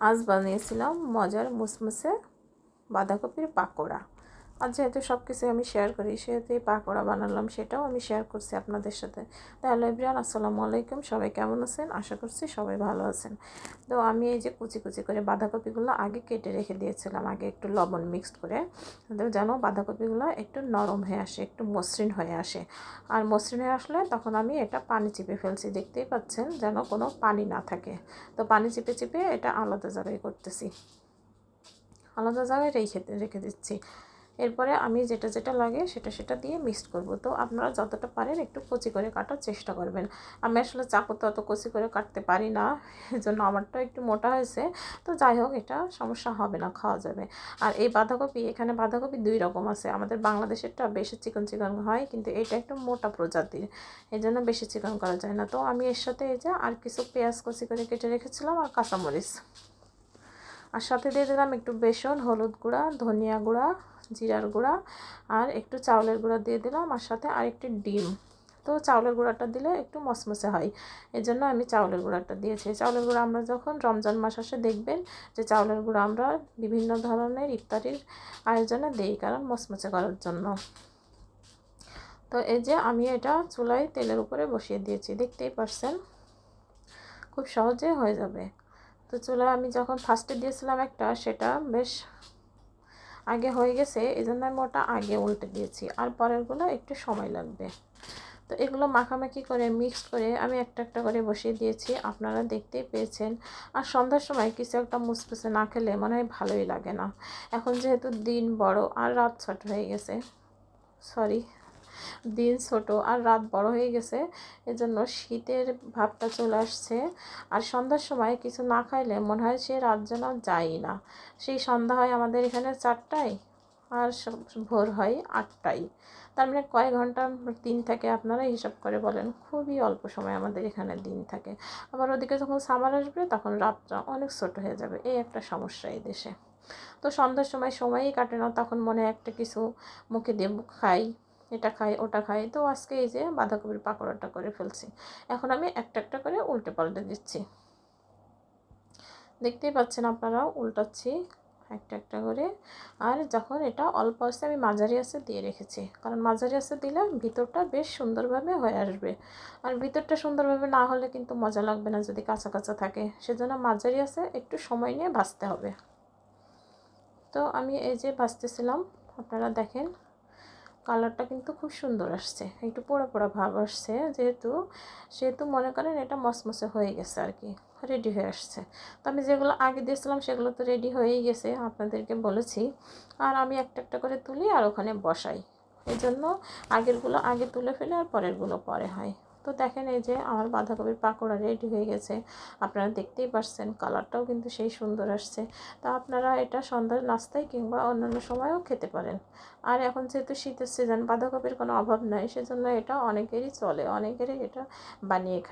আজ বানিয়েছিলাম মজার মুসমুসে বাঁধাকপির পাকোড়া। আর যেহেতু সব কিছু আমি শেয়ার করি, সেহেতু এই পাকোড়া বানালাম, সেটাও আমি শেয়ার করছি আপনাদের সাথে। তাহলে এভরিয়ান আসসালামু আলাইকুম। সবাই কেমন আছেন? আশা করছি সবাই ভালো আছেন। তো আমি এই যে কুচি কুচি করে বাঁধাকপিগুলো আগে কেটে রেখে দিয়েছিলাম, আগে একটু লবণ মিক্সড করে। তো যেন বাঁধাকপিগুলো একটু নরম হয়ে আসে, একটু মসৃণ হয়ে আসে। আর মসৃণ হয়ে আসলে তখন আমি এটা পানি চিপে ফেলছি, দেখতেই পাচ্ছেন যেন কোনো পানি না থাকে। তো পানি চিপে চিপে এটা আলাদা জায়গায় করতেছি। আলাদা জায়গায় রেখে রেখে দিচ্ছি। এরপরে আমি যেটা যেটা লাগে সেটা সেটা দিয়ে মিক্সড করব। তো আপনারা যতটা পারেন একটু কচি করে কাটার চেষ্টা করবেন। আমি আসলে চাকুতে অত কচি করে কাটতে পারি না এই জন্য আমারটা একটু মোটা হয়েছে। তো যাই হোক, এটা সমস্যা হবে না, খাওয়া যাবে। আর এই বাঁধাকপি, এখানে বাঁধাকপি দুই রকম আছে। আমাদের বাংলাদেশেরটা বেশি চিকন চিকন হয়, কিন্তু এটা একটু মোটা প্রজাতির এই জন্য বেশি চিকন করা যায় না। তো আমি এর সাথে এই যে আর কিছু পেঁয়াজ কচি করে কেটে রেখেছিলাম আর কাঁচামরিচ। আর সাথে দিয়ে দিলাম একটু বেসন, হলুদ গুঁড়া, ধনিয়া গুঁড়া, জিরার গুঁড়া আর একটু চাউলের গুঁড়া দিয়ে দিলাম আর সাথে আরেকটি ডিম। তো চাউলের গুঁড়াটা দিলে একটু মসমসে হয় এই জন্য আমি চাউলের গুঁড়াটা দিয়েছি। চাউলের গুঁড়া আমরা যখন রমজান মাস আসে দেখবেন যে চাউলের গুঁড়া আমরা বিভিন্ন ধরনের ইফতারির আয়োজনে দিই কারণ মসমসে করার জন্য। তো এই যে আমি এটা চুলায় তেলের উপরে বসিয়ে দিয়েছি, দেখতেই পারছেন? খুব সহজে হয়ে যাবে। তো চুলা আমি যখন ফার্স্টে দিয়েছিলাম একটা, সেটা বেশ আগে হয়ে গেছে এই জন্য আমি ওটা আগে উল্টে দিয়েছি। আর পরেরগুলো একটু সময় লাগবে। তো এগুলো মাখামাখি করে মিক্স করে আমি একটা একটা করে বসিয়ে দিয়েছি। আপনারা দেখতেই পেয়েছেন। আর সন্ধ্যার সময় কিছু একটা মুসপুসে না খেলে মনে হয় ভালোই লাগে না। এখন যেহেতু দিন বড়, আর রাত ছোট হয়ে গেছে। সরি দিন ছোট আর রাত বড় হয়ে গেছে, এজন্য শীতের ভাবটা চলে আসছে। আর সন্ধ্যার সময় কিছু না খাইলে মনে হয় সে রাত যেন যায়ই না। সেই সন্ধ্যা হয় আমাদের এখানে চারটায় আর ভোর হয় আটটায়। তার মানে কয়েক ঘণ্টা দিন থাকে আপনারা হিসাব করে বলেন। খুবই অল্প সময় আমাদের এখানে দিন থাকে। আবার ওদিকে যখন সামার আসবে তখন রাতটা অনেক ছোট হয়ে যাবে। এই একটা সমস্যা এই দেশে। তো সন্ধ্যার সময় সময়ই কাটে না, তখন মনে একটা কিছু মুখে দিয়ে খাই। এটা খাই, ওটা খাই। তো আজকে এই যে বাঁধাকপির পাকোড়াটা করে ফেলছি। এখন আমি একটা একটা করে উল্টে পাল্টে দিচ্ছি। দেখতেই পাচ্ছেন আপনারা উল্টাচ্ছি একটা একটা করে। আর যখন এটা অল্প আসে আমি মাঝারি আসে দিয়ে রেখেছি। কারণ মাঝারি আসে দিলে ভিতরটা বেশ সুন্দরভাবে হয়ে আসবে। আর ভিতরটা সুন্দরভাবে না হলে কিন্তু মজা লাগবে না যদি কাঁচা কাঁচা থাকে। সেজন্য মাঝারি আসে একটু সময় নিয়ে ভাজতে হবে। তো আমি এই যে ভাজতেছিলাম, আপনারা দেখেন কালারটা কিন্তু খুব সুন্দর আসছে। একটু পোড়া পোড়া ভাব আসছে যেহেতু, সেহেতু মনে করেন এটা মসমসে হয়ে গেছে আর কি রেডি হয়ে আসছে। তো আমি যেগুলো আগে দিয়েছিলাম সেগুলো তো রেডি হয়েই গেছে, আপনাদেরকে বলেছি। আর আমি একটা একটা করে তুলি আর ওখানে বসাই। এই জন্য আগেরগুলো আগে তুলে ফেলে আর পরেরগুলো পরে হয়। তো দেখেন এই যে আমার বাঁধাকপির পাকোড়া রেডি হয়ে গেছে। আপনারা দেখতেই পারছেন কালারটাও কিন্তু সেই সুন্দর আসছে। তা আপনারা এটা সন্ধ্যার নাস্তায় কিংবা অন্যান্য সময়ও খেতে পারেন। আর এখন যেহেতু শীতের সিজন বাঁধাকপির কোনো অভাব নাই, সেজন্য এটা অনেকেরই চলে, অনেকেরই এটা বানিয়ে খায়।